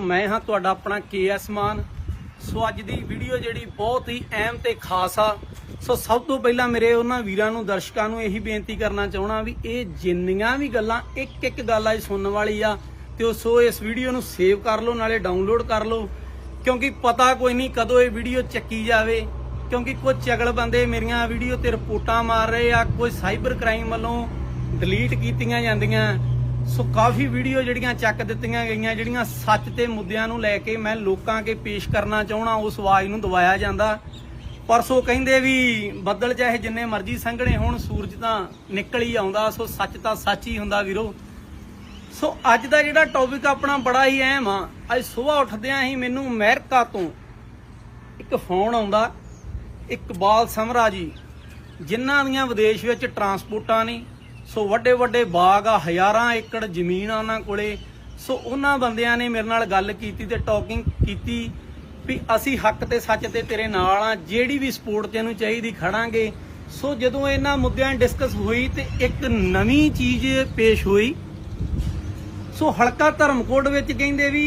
ਮੈਂ ਹਾਂ ਤੁਹਾਡਾ ਆਪਣਾ ਕੇਐਸ ਮਾਨ। ਸੋ ਅੱਜ ਦੀ ਵੀਡੀਓ ਜਿਹੜੀ ਬਹੁਤ ਹੀ ਅਹਿਮ ਤੇ ਖਾਸ ਆ। ਸੋ ਸਭ ਤੋਂ ਪਹਿਲਾਂ ਮੇਰੇ ਉਹਨਾਂ ਵੀਰਾਂ ਨੂੰ, ਦਰਸ਼ਕਾਂ ਨੂੰ ਇਹੀ ਬੇਨਤੀ ਕਰਨਾ ਚਾਹਣਾ ਵੀ ਇਹ ਜਿੰਨੀਆਂ ਵੀ ਗੱਲਾਂ ਇੱਕ ਇੱਕ ਗੱਲ ਅੱਜ ਸੁਣਨ ਵਾਲੀ ਆ, ਤੇ ਉਹ ਸੋ ਇਸ ਵੀਡੀਓ ਨੂੰ ਸੇਵ ਕਰ ਲਓ, ਨਾਲੇ ਡਾਊਨਲੋਡ ਕਰ ਲਓ। ਕਿਉਂਕਿ ਪਤਾ ਕੋਈ ਨਹੀਂ ਕਦੋਂ ਇਹ ਵੀਡੀਓ ਚੱਕੀ ਜਾਵੇ। ਕਿਉਂਕਿ ਕੁਝ ਚਗਲ ਬੰਦੇ ਮੇਰੀਆਂ ਵੀਡੀਓ ਤੇ ਰਿਪੋਰਟਾਂ ਮਾਰ ਰਹੇ ਆ ਕੋਈ ਸਾਈਬਰ ਕ੍ਰਾਈਮ ਵੱਲੋਂ ਡਿਲੀਟ ਕੀਤੀਆਂ ਜਾਂਦੀਆਂ। ਸੋ ਕਾਫੀ ਵੀਡੀਓ ਜਿਹੜੀਆਂ ਚੱਕ ਦਿੱਤੀਆਂ ਗਈਆਂ, ਜਿਹੜੀਆਂ ਸੱਚ ਤੇ ਮੁੱਦਿਆਂ ਨੂੰ ਲੈ ਕੇ ਮੈਂ ਲੋਕਾਂ ਅੱਗੇ ਪੇਸ਼ ਕਰਨਾ ਚਾਹਣਾ ਉਸ ਆਵਾਜ਼ ਨੂੰ ਦਬਾਇਆ ਜਾਂਦਾ। ਪਰਸੋਂ ਕਹਿੰਦੇ ਵੀ ਬੱਦਲ ਚਾਹੇ ਜਿੰਨੇ ਮਰਜ਼ੀ ਸੰਘਣੇ ਹੋਣ, ਸੂਰਜ ਤਾਂ ਨਿਕਲ ਹੀ ਆਉਂਦਾ, ਸੋ ਸੱਚ ਤਾਂ ਸੱਚ ਹੀ ਹੁੰਦਾ ਵੀਰੋ। ਸੋ ਅੱਜ ਦਾ ਜਿਹੜਾ ਟੌਪਿਕ ਆਪਣਾ ਬੜਾ ਹੀ ਅਹਿਮ ਆ, ਅੱਜ ਸਵੇਰ ਉੱਠਦਿਆਂ ਹੀ ਮੈਨੂੰ ਅਮਰੀਕਾ ਤੋਂ ਇੱਕ ਫੋਨ ਆਉਂਦਾ, ਇਕਬਾਲ ਸਮਰਾ ਜੀ ਜਿਨ੍ਹਾਂ ਦੀਆਂ ਵਿਦੇਸ਼ ਵਿੱਚ ਟਰਾਂਸਪੋਰਟਾਂ ਨੇ ਸੋ ਵੱਡੇ ਵੱਡੇ ਬਾਗ ਆ, ਹਜ਼ਾਰਾਂ ਏਕੜ ਜ਼ਮੀਨ ਆ ਉਹਨਾਂ ਕੋਲੇ। ਸੋ ਉਹਨਾਂ ਬੰਦਿਆਂ ਨੇ ਮੇਰੇ ਨਾਲ ਗੱਲ ਕੀਤੀ ਤੇ ਟਾਕਿੰਗ ਕੀਤੀ ਵੀ ਅਸੀਂ ਹੱਕ ਤੇ ਸੱਚ ਤੇ ਤੇਰੇ ਨਾਲ ਆ, ਜਿਹੜੀ ਵੀ ਸਪੋਰਟ ਤੈਨੂੰ ਚਾਹੀਦੀ ਖੜਾਂਗੇ। ਸੋ ਜਦੋਂ ਇਹਨਾਂ ਮੁੱਦਿਆਂ ਡਿਸਕਸ ਹੋਈ ਤੇ ਇੱਕ ਨਵੀਂ ਚੀਜ਼ ਪੇਸ਼ ਹੋਈ। ਸੋ ਹਲਕਾ ਧਰਮਕੋਟ ਵਿੱਚ ਕਹਿੰਦੇ ਵੀ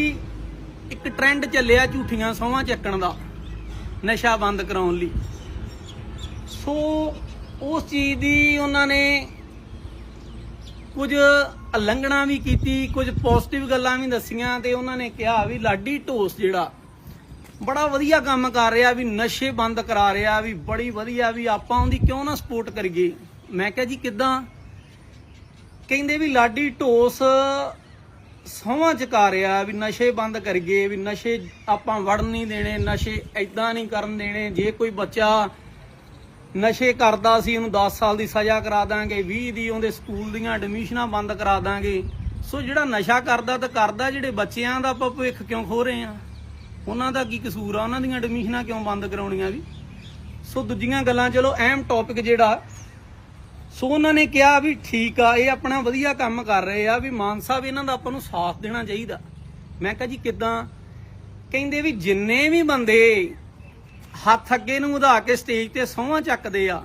ਇੱਕ ਟ੍ਰੈਂਡ ਚੱਲਿਆ ਝੂਠੀਆਂ ਸੌਹਾਂ ਚੱਕਣ ਦਾ, ਨਸ਼ਾ ਬੰਦ ਕਰਾਉਣ ਲਈ। ਸੋ ਉਸ ਚੀਜ਼ ਦੀ ਉਹਨਾਂ ਨੇ ਕੁਝ ਉਲੰਘਣਾ ਵੀ ਕੀਤੀ, ਕੁਝ ਪੋਜ਼ਿਟਿਵ ਗੱਲਾਂ ਵੀ ਦੱਸੀਆਂ ਤੇ ਉਹਨਾਂ ਨੇ ਕਿਹਾ ਵੀ ਲਾਡੀ ਢੋਸ ਜਿਹੜਾ ਬੜਾ ਵਧੀਆ ਕੰਮ ਕਰ ਰਿਹਾ, ਵੀ ਨਸ਼ੇ ਬੰਦ ਕਰਾ ਰਿਹਾ, ਵੀ ਬੜੀ ਵਧੀਆ, ਵੀ ਆਪਾਂ ਉਹਦੀ ਕਿਉਂ ਨਾ ਸਪੋਰਟ ਕਰੀਏ। ਮੈਂ ਕਿਹਾ ਜੀ ਕਿਦਾਂ? ਕਹਿੰਦੇ ਵੀ ਲਾਡੀ ਢੋਸ ਸੋਹਾਂ ਚਕਾ ਰਿਹਾ, ਵੀ ਨਸ਼ੇ ਬੰਦ ਕਰੀਏ, ਵੀ ਨਸ਼ੇ ਆਪਾਂ ਵੜਨ ਨਹੀਂ ਦੇਣੇ, ਨਸ਼ੇ ਐਦਾਂ ਨਹੀਂ ਕਰਨ ਦੇਣੇ, ਜੇ ਕੋਈ ਬੱਚਾ ਨਸ਼ੇ ਕਰਦਾ ਸੀ, ਉਹਨੂੰ 10 ਸਾਲ ਦੀ ਸਜ਼ਾ ਕਰਾ ਦਾਂਗੇ 20 ਦੀ ਉਹਦੇ ਸਕੂਲ ਦੀਆਂ ਐਡਮਿਸ਼ਨਾਂ ਬੰਦ ਕਰਾ ਦਾਂਗੇ। ਸੋ ਜਿਹੜਾ ਨਸ਼ਾ ਕਰਦਾ ਤਾਂ ਕਰਦਾ, ਜਿਹੜੇ ਬੱਚਿਆਂ ਦਾ ਆਪਾਂ ਭਵਿੱਖ ਕਿਉਂ ਖੋ ਰਹੇ ਆ ਉਹਨਾਂ ਦਾ ਕੀ ਕਸੂਰ ਆ? ਉਹਨਾਂ ਦੀਆਂ ਐਡਮਿਸ਼ਨਾਂ ਕਿਉਂ ਬੰਦ ਕਰਾਉਣੀਆਂ ਵੀ? ਸੋ ਦੂਜੀਆਂ ਗੱਲਾਂ, ਚਲੋ ਅਹਿਮ ਟੌਪਿਕ ਜਿਹੜਾ, ਸੋ ਉਹਨਾਂ ਨੇ ਕਿਹਾ ਵੀ ਠੀਕ ਆ, ਇਹ ਆਪਣਾ ਵਧੀਆ ਕੰਮ ਕਰ ਰਹੇ ਆ ਵੀ ਮਾਨ ਸਾਹਿਬ, ਇਹਨਾਂ ਦਾ ਆਪਾਂ ਨੂੰ ਸਾਥ ਦੇਣਾ ਚਾਹੀਦਾ। ਮੈਂ ਕਿਹਾ ਜੀ ਕਿਦਾਂ? ਕਹਿੰਦੇ ਵੀ ਜਿੰਨੇ ਵੀ ਬੰਦੇ ਹੱਥ ਅੱਗੇ ਨੂੰ ਵਧਾ ਕੇ ਸਟੇਜ ਤੇ ਸੌਹਾਂ ਚੱਕਦੇ ਆ।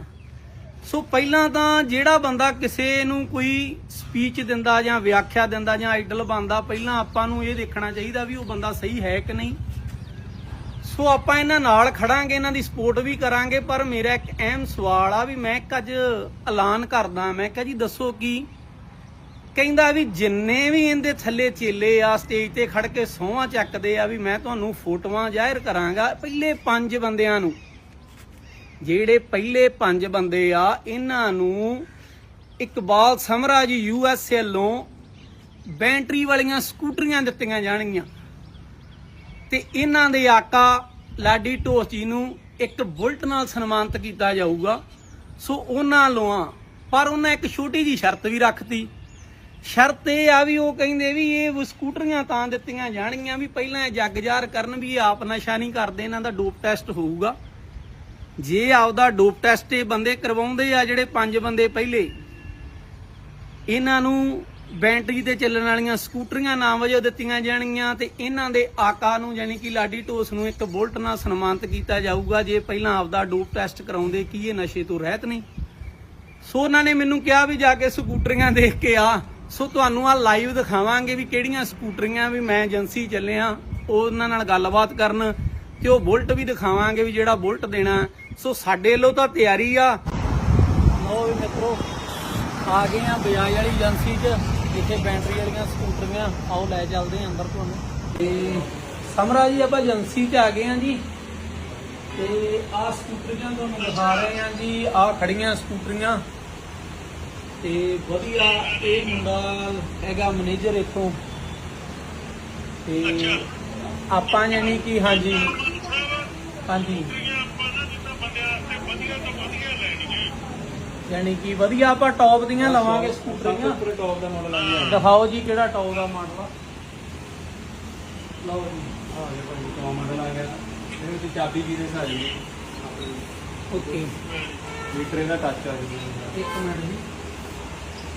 ਸੋ ਪਹਿਲਾਂ ਤਾਂ ਜਿਹੜਾ ਬੰਦਾ ਕਿਸੇ ਨੂੰ ਕੋਈ ਸਪੀਚ ਦਿੰਦਾ ਜਾਂ ਵਿਆਖਿਆ ਦਿੰਦਾ ਜਾਂ ਆਈਡਲ ਬਣਦਾ, ਪਹਿਲਾਂ ਆਪਾਂ ਨੂੰ ਇਹ ਦੇਖਣਾ ਚਾਹੀਦਾ ਵੀ ਉਹ ਬੰਦਾ ਸਹੀ ਹੈ ਕਿ ਨਹੀਂ। ਸੋ ਆਪਾਂ ਇਹਨਾਂ ਨਾਲ ਖੜਾਂਗੇ, ਇਹਨਾਂ ਦੀ ਸਪੋਰਟ ਵੀ ਕਰਾਂਗੇ, ਪਰ ਮੇਰਾ ਇੱਕ ਅਹਿਮ ਸਵਾਲ ਆ ਵੀ ਮੈਂ ਇੱਕ ਅੱਜ ਐਲਾਨ ਕਰਦਾ, ਮੈਂ ਕਿਹਾ ਜੀ ਦੱਸੋ ਕੀ ਕਹਿੰਦਾ ਵੀ ਜਿੰਨੇ ਵੀ ਇਹਦੇ ਥੱਲੇ ਚੇਲੇ ਆ ਸਟੇਜ ਤੇ ਖੜ ਕੇ ਸੋਹਾਂ ਚੱਕਦੇ ਆ ਵੀ ਮੈਂ ਤੁਹਾਨੂੰ ਫੋਟੋਆਂ ਜ਼ਾਹਿਰ ਕਰਾਂਗਾ ਪਹਿਲੇ ਪੰਜ ਬੰਦਿਆਂ ਨੂੰ। ਜਿਹੜੇ ਪਹਿਲੇ ਪੰਜ ਬੰਦੇ ਆ, ਇਹਨਾਂ ਨੂੰ ਇਕਬਾਲ ਸਮਰਾ ਜੀ ਯੂਐਸਏ ਵੱਲੋਂ ਬੈਂਟਰੀ ਵਾਲੀਆਂ ਸਕੂਟਰੀਆਂ ਦਿੱਤੀਆਂ ਜਾਣਗੀਆਂ। ਤੇ ਇਹਨਾਂ ਦੇ ਆਕਾ ਲਾਡੀ ਢੋਸ ਜੀ ਨੂੰ ਇੱਕ ਬੁਲਟ ਨਾਲ ਸਨਮਾਨਿਤ ਕੀਤਾ ਜਾਊਗਾ। ਸੋ ਉਹਨਾਂ ਲੋਆਂ, ਪਰ ਉਹਨਾਂ ਇੱਕ ਛੋਟੀ ਜੀ ਸ਼ਰਤ ਵੀ ਰੱਖਤੀ। ਸ਼ਰਤ ਇਹ ਆ ਵੀ ਉਹ ਕਹਿੰਦੇ ਵੀ ਇਹ ਸਕੂਟਰੀਆਂ ਤਾਂ ਦਿੱਤੀਆਂ ਜਾਣਗੀਆਂ ਵੀ ਪਹਿਲਾਂ ਇਹ ਜੱਗ ਜ਼ਾਹਰ ਕਰਨ ਵੀ ਇਹ ਆਪ ਨਸ਼ਾ ਨਹੀਂ ਕਰਦੇ, ਇਹਨਾਂ ਦਾ ਡੋਪ ਟੈਸਟ ਹੋਊਗਾ। ਜੇ ਆਪਦਾ ਡੋਪ ਟੈਸਟ ਇਹ ਬੰਦੇ ਕਰਵਾਉਂਦੇ ਆ, ਜਿਹੜੇ ਪੰਜ ਬੰਦੇ ਪਹਿਲੇ, ਇਹਨਾਂ ਨੂੰ ਬੈਂਟਰੀ ਤੇ ਚੱਲਣ ਵਾਲੀਆਂ ਸਕੂਟਰੀਆਂ ਨਾਮ ਵਜੋਂ ਦਿੱਤੀਆਂ ਜਾਣਗੀਆਂ ਤੇ ਇਹਨਾਂ ਦੇ ਆਕਾ ਨੂੰ ਯਾਨੀ ਕਿ ਲਾਡੀ ਢੋਸ ਨੂੰ ਇੱਕ ਬੁਲਟ ਨਾਲ ਸਨਮਾਨਿਤ ਕੀਤਾ ਜਾਊਗਾ, ਜੇ ਪਹਿਲਾਂ ਆਪਦਾ ਡੋਪ ਟੈਸਟ ਕਰਾਉਂਦੇ ਕੀ ਇਹ ਨਸ਼ੇ ਤੋਂ ਰਹਿਤ ਨਹੀਂ। ਸੋ ਉਹਨਾਂ ਨੇ ਮੈਨੂੰ ਕਿਹਾ ਵੀ ਜਾ ਕੇ ਸਕੂਟਰੀਆਂ ਦੇਖ ਕੇ ਆ। ਸੋ ਤੁਹਾਨੂੰ ਆ ਲਾਈਵ ਦਿਖਾਵਾਂਗੇ ਵੀ ਕਿਹੜੀਆਂ ਸਕੂਟਰੀਆਂ ਵੀ ਮੈਂ ਏਜੰਸੀ ਚੱਲਿਆ ਉਹਨਾਂ ਨਾਲ ਗੱਲਬਾਤ ਕਰਨ ਤੇ ਉਹ ਬੁਲਟ ਵੀ ਦਿਖਾਵਾਂਗੇ ਵੀ ਜਿਹੜਾ ਬੁਲਟ ਦੇਣਾ। ਸੋ ਸਾਡੇ ਵੱਲੋਂ ਤਾਂ ਤਿਆਰੀ ਆ। ਲਓ ਵੀ ਮਿੱਤਰੋ, ਆ ਗਏ ਆ ਬਜਾਜ ਵਾਲੀ ਏਜੰਸੀ 'ਚ, ਜਿੱਥੇ ਬੈਟਰੀ ਵਾਲੀਆਂ ਸਕੂਟਰੀਆਂ, ਆਓ ਲੈ ਚੱਲਦੇ ਆ ਅੰਦਰ ਤੁਹਾਨੂੰ। ਤੇ ਸਮਰਾ ਜੀ, ਆਪਾਂ ਏਜੰਸੀ 'ਚ ਆ ਗਏ ਆ ਜੀ। ਤੇ ਆ ਸਕੂਟਰੀਆਂ ਤੁਹਾਨੂੰ ਦਿਖਾ ਰਹੇ ਆ ਜੀ, ਆ ਖੜੀਆਂ ਸਕੂਟਰੀਆਂ। ਤੇ ਵਧੀਆ ਇਹ ਮੁੰਡਾ ਹੈਗਾ ਮੈਨੇਜਰ ਇੱਥੋਂ। ਤੇ ਆਪਾਂ ਯਾਨੀ ਕਿ ਹਾਂਜੀ। ਹਾਂਜੀ। ਯਾਨੀ ਕਿ ਵਧੀਆ ਆਪਾਂ ਟੌਪ ਦੀਆਂ ਲਵਾਂਗੇ ਸਕੂਟਰੀਆਂ। ਪੂਰੇ ਟੌਪ ਦਾ ਮਾਡਲ ਆ ਗਿਆ ਦਿਖਾਓ ਜੀ ਕਿਹੜਾ ਟੌਪ ਦਾ ਮਾਡਲ ਆ। ਲਓ ਜੀ। ਹਾਂ ਇਹ ਭਾਈ ਟੌਪ ਮਾਡਲ ਆ ਗਿਆ। ਇਹਦੇ ਵਿੱਚ ਚਾਬੀ ਵੀ ਦੇ ਸਾਰੀ ਓਕੇ। ਮੀਟਰ ਇਹਦਾ ਟੱਚ ਆ ਗਿਆ ਇੱਕ ਮਿੰਟ ਜੀ।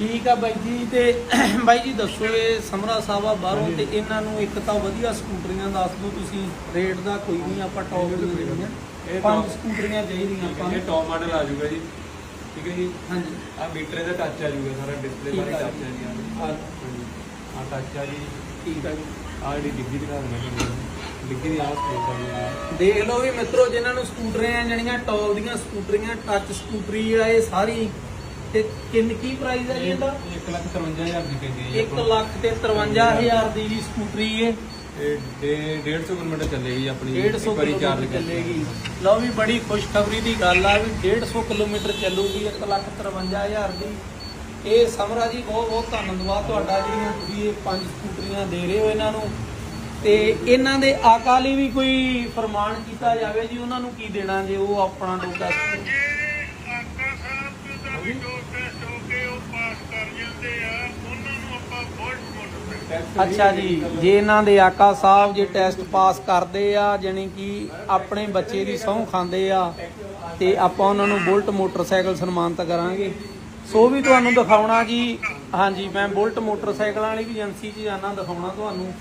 ਠੀਕ ਆ ਬਾਈ ਜੀ ਤੇ ਬਾਈ ਜੀ ਦੱਸੋ ਇਹ ਸਮਰਾ ਸਾਹਿਬਾ ਬਾਹਰੋਂ ਤੇ ਇਹਨਾਂ ਨੂੰ ਇੱਕ ਤਾਂ ਵਧੀਆ ਸਕੂਟਰੀਆਂ ਦੱਸ ਦਿਓ ਤੁਸੀਂ ਰੇਟ ਦਾ ਕੋਈ ਨਹੀਂ ਆਪਾਂ ਟੌਪ ਦੀਆਂ ਦੇਣੀਆਂ ਇਹ ਪੰਜ ਸਕੂਟਰੀਆਂ ਚਾਹੀਦੀਆਂ ਆਪਾਂ ਇਹ। ਟੌਪ ਮਾਡਲ ਆ ਜਾਊਗਾ ਜੀ। ਠੀਕ ਹੈ ਜੀ? ਹਾਂਜੀ। ਆ ਮੀਟਰ ਦਾ ਟੱਚ ਆ ਜਾਊਗਾ ਸਾਰਾ ਡਿਸਪਲੇ ਆ ਟੱਚ ਆ ਜੀ। ਆ ਟੱਚ ਆ ਜੀ। ਠੀਕ ਆ ਜੀ। ਆ ਜਿਹੜੀ ਡਿੱਗੀ ਦਿਖਾ ਦਿੰਦਾ ਡਿੱਗੀ ਦੀ ਆਹ ਸਪੇਸ ਆ ਦੇਖ ਲਓ ਵੀ ਮਿੱਤਰੋ ਜਿਨ੍ਹਾਂ ਨੂੰ ਸਕੂਟਰੀਆਂ ਜਿਹੜੀਆਂ ਟੌਪ ਦੀਆਂ ਸਕੂਟਰੀਆਂ ਟੱਚ ਸਕੂਟਰੀ ਆ ਇਹ ਸਾਰੀ ਤੇ ਕਿੰਨ ਕੀ ਪ੍ਰਾਈਸ ਹੈ ਜੀ ਇਹਦਾ? 1 ਲੱਖ 53000 ਦੀ ਪੈਂਦੀ ਹੈ। ਜੀ 1 ਲੱਖ ਤੇ 53000 ਦੀ ਵੀ ਸਕੂਟਰੀ ਏ ਇਹ 150 ਕਿਲੋਮੀਟਰ ਚੱਲੇਗੀ ਆਪਣੀ 150 ਇੱਕ ਵਾਰੀ ਕਿਲੋਮੀਟਰ ਚੱਲੇਗੀ। ਲਓ ਵੀ ਬੜੀ ਖੁਸ਼ਖਬਰੀ ਦੀ ਗੱਲ ਆ ਵੀ 150 ਕਿਲੋਮੀਟਰ ਚੱਲੂਗੀ 153000 ਦੀ। ਇਹ ਸਮਰਾ ਜੀ ਬਹੁਤ ਬਹੁਤ ਧੰਨਵਾਦ ਤੁਹਾਡਾ ਜਿਹੜੀਆਂ ਤੁਸੀਂ ਇਹ ਪੰਜ ਸਕੂਟਰੀਆਂ ਦੇ ਰਹੇ ਹੋ ਇਹਨਾਂ ਨੂੰ। ਤੇ ਇਹਨਾਂ ਦੇ ਆਕਾ ਲਈ ਵੀ ਕੋਈ ਫਰਮਾਨ ਕੀਤਾ ਜਾਵੇ ਜੀ ਉਹਨਾਂ ਨੂੰ ਕੀ ਦੇਣਾ ਜੇ ਉਹ ਆਪਣਾ ਡੋਕਾ ਜੇ ਆਕਾ ਸਾਹਿਬ ਦਾ ਵੀ ਦੋ ਟੈਸਟ ਹੋ ਕੇ ਉਹ ਪਾਸ ਕਰ ਜਾਂਦੇ ਆ ਉਹਨਾਂ ਨੂੰ ਆਪਾਂ ਬੋਲਟ ਮੋਟਰ ਅੱਛਾ ਜੀ, ਜੇ ਇਹਨਾਂ ਦੇ ਆਕਾ ਸਾਹਿਬ ਜੇ ਟੈਸਟ ਪਾਸ ਕਰਦੇ ਆ, ਜਾਣੀ ਕਿ ਆਪਣੇ ਬੱਚੇ ਦੀ ਸਹੁੰ ਖਾਂਦੇ ਆ, ਤੇ ਆਪਾਂ ਉਹਨਾਂ ਨੂੰ ਬੁਲਟ ਮੋਟਰਸਾਈਕਲ ਸਨਮਾਨਿਤ ਕਰਾਂਗੇ। ਸੋ ਵੀ ਤੁਹਾਨੂੰ ਦਿਖਾਉਣਾ ਜੀ ਹਾਂਜੀ, ਮੈਂ ਬੁਲਟ ਮੋਟਰਸਾਈਕਲਾਂ ਵਾਲੀ ਵੀ ਏਜੰਸੀ 'ਚ ਜਾਣਾ ਦਿਖਾਉਣਾ ਤੁਹਾਨੂੰ।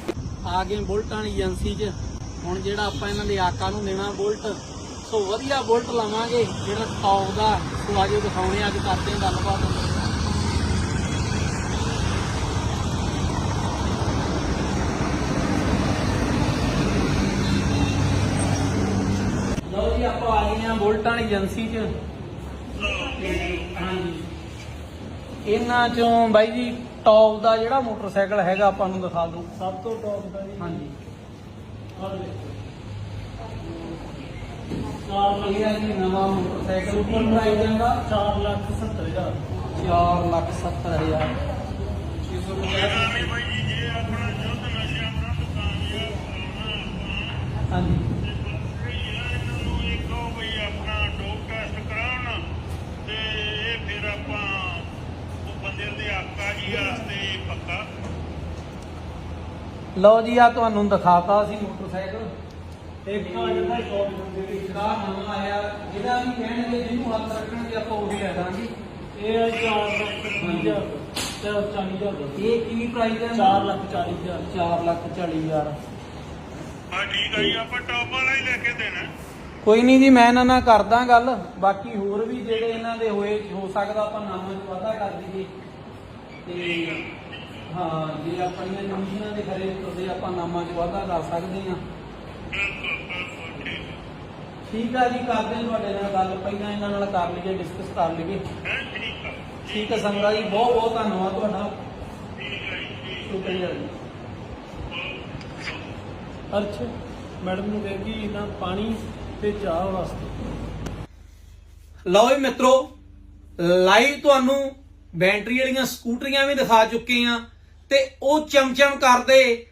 ਆ ਗਏ ਬੁਲਟਾਂ ਵਾਲੀ ਏਜੰਸੀ 'ਚ। ਹੁਣ ਜਿਹੜਾ ਆਪਾਂ ਇਹਨਾਂ ਦੇ ਆਕਾ ਨੂੰ ਦੇਣਾ ਬੁਲਟ, ਸੋ ਵਧੀਆ ਬੁਲਟ ਲਵਾਂਗੇ, ਜਿਹੜਾ ਟੌਪ ਦਾ ਸੋ ਆਜੋ ਦਿਖਾਉਣੇ ਅੱਜ ਕਰਦੇ ਹਾਂ ਗੱਲਬਾਤ ਲਓ ਜੀ ਆਪਾਂ ਆ ਬੁਲਟਾਂ ਵਾਲੀ ਏਜੰਸੀ 'ਚ? ਹਾਂਜੀ। ਇਹਨਾਂ ਚੋਂ ਬਾਈ ਜੀ ਟੌਪ ਦਾ ਜਿਹੜਾ ਮੋਟਰਸਾਈਕਲ ਹੈਗਾ ਆਪਾਂ ਨੂੰ ਦਿਖਾ ਦਿਓ। ਸਭ ਤੋਂ ਟੌਪ ਦਾ ਜੀ। ਹਾਂਜੀ। ਇਹ ਆ ਜੀ ਨਵਾਂ ਮੋਟਰਸਾਈਕਲ। ਕੀ ਪ੍ਰਾਈਸ ਹੈਗਾ? 4 ਲੱਖ 70 ਹਜ਼ਾਰ। 4 ਲੱਖ 70 ਹਜ਼ਾਰ। ਇਹਦਾ ਵੀ ਬਾਈ ਜੀ ਜੇ ਆਪਣਾ ਯੁੱਧ ਨਸ਼ਿਆਂ ਵਿਰੁੱਧ ਕਾਮਯਾਬ ਹੋਣਾ ਹਾਂਜੀ ਆਪਾਂ ਇਹਨਾਂ ਨੂੰ ਇਹ ਕਹੋ ਬਈ ਆਪਣਾ ਡੋਪ ਟੈਸਟ ਕਰਾਉਣ ਤੇ ਇਹ ਫਿਰ ਆਪਾਂ ਉਹ ਬੰਦੇ ਦੇ ਆਕਾ ਜੀ ਵਾਸਤੇ ਪੱਕਾ ਲਓ ਜੀ ਆ ਤੁਹਾਨੂੰ ਦਿਖਾਤਾ ਅਸੀਂ ਮੋਟਰਸਾਈਕਲ। ਇੱਕ ਆ ਜਿਹੜਾ ਸ਼ੌਪ ਦੇ ਵਿੱਚ ਦਾ ਨਵਾਂ ਆਇਆ ਜਿਹਦਾ ਵੀ ਕਹਿਣਗੇ ਜਿਹਨੂੰ ਹੱਥ ਰੱਖਣਗੇ ਆਪਾਂ ਉਹ ਵੀ ਲੈ ਦਾਂਗੇ। ਇਹ ਹੈ 4 ਲੱਖ 20000 ਤੇ 40000 ਇਹ ਕੀ ਪ੍ਰਾਈਸ ਹੈ 4 ਲੱਖ 40000 4 ਲੱਖ 40 ਹਜ਼ਾਰ। ਹਾਂ ਠੀਕ ਆ ਜੀ ਆਪਾਂ ਟੌਪ ਵਾਲਾ ਹੀ ਲੈ ਕੇ ਦੇਣਾ। ਕੋਈ ਨਹੀਂ ਜੀ ਮੈਂ ਇਹਨਾਂ ਨਾਲ ਕਰਦਾ ਗੱਲ। ਬਾਕੀ ਹੋਰ ਵੀ ਜਿਹੜੇ ਇਹਨਾਂ ਦੇ ਹੋਏ ਹੋ ਸਕਦਾ ਆਪਾਂ ਨਾਮਾਂ 'ਚ ਵਾਧਾ ਕਰ ਦਈਏ। ਤੇ ਹਾਂ, ਜੇ ਆਪਣੀਆਂ ਕਮਿਸ਼ਨਾਂ ਦੇ ਖਰੇ ਤੁਸੀਂ ਆਪਾਂ ਨਾਮਾਂ 'ਚ ਵਾਧਾ ਕਰ ਸਕਦੇ ਹਾਂ। ਬਿਲਕੁਲ ਬਿਲਕੁਲ ਠੀਕ ਠੀਕ ਆ ਜੀ, ਕਰਦੇ ਹਾਂ ਤੁਹਾਡੇ ਨਾਲ ਗੱਲ, ਪਹਿਲਾਂ ਇਹਨਾਂ ਨਾਲ ਕਰ ਲਈਏ ਡਿਸਕਸ ਕਰ ਲਈਏ। ਹੈ ਠੀਕ ਆ ਠੀਕ ਹੈ ਸੰਗਰਾ ਜੀ, ਬਹੁਤ ਬਹੁਤ ਧੰਨਵਾਦ ਤੁਹਾਡਾ। ਠੀਕ ਆ ਜੀ ਸ਼ੁਕਰੀਆ ਜੀ। ਅਰਸ਼, ਮੈਡਮ ਨੂੰ ਕਹਿ ਕਿ ਇਹਨਾਂ ਪਾਣੀ ਤੇ ਚਾਹ ਵਾਸਤੇ। ਲਓ ਜੀ ਮਿੱਤਰੋ, ਲਾਈਵ ਤੁਹਾਨੂੰ ਬੈਟਰੀ ਵਾਲੀਆਂ ਸਕੂਟਰੀਆਂ ਵੀ ਦਿਖਾ ਚੁੱਕੇ ਆ ਤੇ ਉਹ ਚਮਚਮ ਕਰਦੇ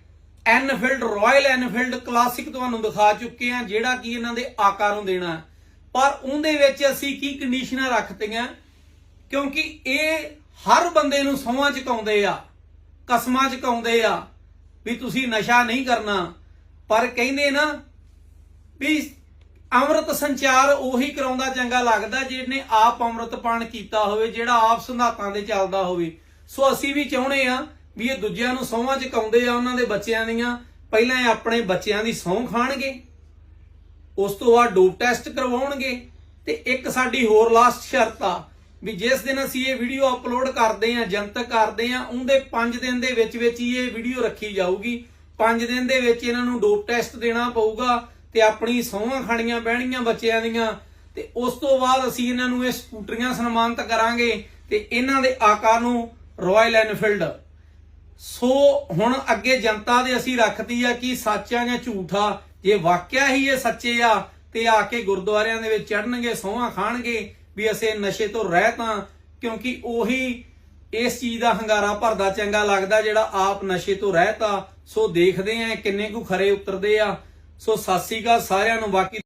ਐਨਫੀਲਡ ਰਾਇਲ ਐਨਫੀਲਡ ਕਲਾਸਿਕ ਤੁਹਾਨੂੰ ਦਿਖਾ ਚੁੱਕੇ ਆ ਜਿਹੜਾ ਕਿ ਇਹਨਾਂ ਦੇ ਆਕਾਰ ਨੂੰ ਦੇਣਾ ਪਰ ਉਹਦੇ ਵਿੱਚ ਅਸੀਂ ਕੀ ਕੰਡੀਸ਼ਨਾਂ ਰੱਖਤੀਆਂ? ਕਿਉਂਕਿ ਇਹ ਹਰ ਬੰਦੇ ਨੂੰ ਸੌਹਾਂ ਚਕਾਉਂਦੇ ਆ, ਕਸਮਾਂ ਚਕਾਉਂਦੇ ਆ, ਵੀ ਤੁਸੀਂ ਨਸ਼ਾ ਨਹੀਂ ਕਰਨਾ। ਪਰ ਕਹਿੰਦੇ ਨਾ ਵੀ ਅੰਮ੍ਰਿਤ ਸੰਚਾਰ ਉਹੀ ਕਰਾਉਂਦਾ, ਚੰਗਾ ਲੱਗਦਾ ਜਿਹਨੇ ਆਪ ਅੰਮ੍ਰਿਤਪਾਨ ਕੀਤਾ ਹੋਵੇ, ਜਿਹੜਾ ਆਪ ਸੰਧਾਤਾਂ ਦੇ ਚੱਲਦਾ ਹੋਵੇ। ਸੋ ਅਸੀਂ ਵੀ ਚਾਹੁੰਦੇ ਆ ਵੀ ਇਹ ਦੂਜਿਆਂ ਨੂੰ ਸੌਹਾਂ ਚਕਾਉਂਦੇ ਆ, ਉਹਨਾਂ ਦੇ ਬੱਚਿਆਂ ਦੀਆਂ। ਪਹਿਲਾਂ ਇਹ ਆਪਣੇ ਬੱਚਿਆਂ ਦੀ ਸਹੁੰ ਖਾਣਗੇ। ਉਸ ਤੋਂ ਬਾਅਦ ਡੋਪ ਟੈਸਟ ਕਰਵਾਉਣਗੇ। ਤੇ ਇੱਕ ਸਾਡੀ ਹੋਰ ਲਾਸਟ ਸ਼ਰਤ ਆ, ਵੀ ਜਿਸ ਦਿਨ ਅਸੀਂ ਇਹ ਵੀਡੀਓ ਅਪਲੋਡ ਕਰਦੇ ਆ, ਜਨਤਕ ਕਰਦੇ ਆ, ਉਹਦੇ 5 ਦਿਨ ਦੇ ਵਿੱਚ ਵਿੱਚ ਹੀ ਇਹ ਵੀਡੀਓ ਰੱਖੀ ਜਾਊਗੀ। 5 ਦਿਨ ਦੇ ਵਿੱਚ ਇਹਨਾਂ ਨੂੰ ਡੋਪ ਟੈਸਟ ਦੇਣਾ ਪਊਗਾ ਤੇ ਆਪਣੀ ਸਹੁੰਆਂ ਖਾਣੀਆਂ ਬਹਿਣੀਆਂ ਬੱਚਿਆਂ ਦੀਆਂ। ਤੇ ਉਸ ਤੋਂ ਬਾਅਦ ਅਸੀਂ ਇਹਨਾਂ ਨੂੰ ਇਹ ਸਕੂਟਰੀਆਂ ਸਨਮਾਨਿਤ ਕਰਾਂਗੇ ਤੇ ਇਹਨਾਂ ਦੇ ਆਕਾਰ ਨੂੰ ਰਾਇਲ ਐਨਫੀਲਡ ਸੋ ਹੁਣ ਅੱਗੇ ਜਨਤਾ ਦੇ ਅਸੀਂ ਰੱਖਦੀ ਆ ਕਿ ਸੱਚ ਆ ਜਾਂ ਝੂਠ ਆ, ਜੇ ਵਾਕਿਆ ਹੀ ਇਹ ਸੱਚੇ ਆ, ਤੇ ਆ ਕੇ ਗੁਰਦੁਆਰਿਆਂ ਦੇ ਵਿੱਚ ਚੜਨਗੇ ਸੋਹਾਂ ਖਾਣਗੇ, ਵੀ ਅਸੀਂ ਨਸ਼ੇ ਤੋਂ ਰਹਿਤ ਆ ਕਿਉਂਕਿ ਉਹੀ ਇਸ ਚੀਜ਼ ਦਾ ਹੰਗਾਰਾ ਭਰਦਾ ਚੰਗਾ ਲੱਗਦਾ ਜਿਹੜਾ ਆਪ ਨਸ਼ੇ ਤੋਂ ਰਹਿਤ ਆ ਸੋ ਦੇਖਦੇ ਆ ਕਿੰਨੇ ਕੁ ਖਰੇ ਉਤਰਦੇ ਆ। ਸੋ ਸਤਿ ਸ੍ਰੀ ਅਕਾਲ ਸਾਰਿਆਂ ਨੂੰ, ਬਾਕੀ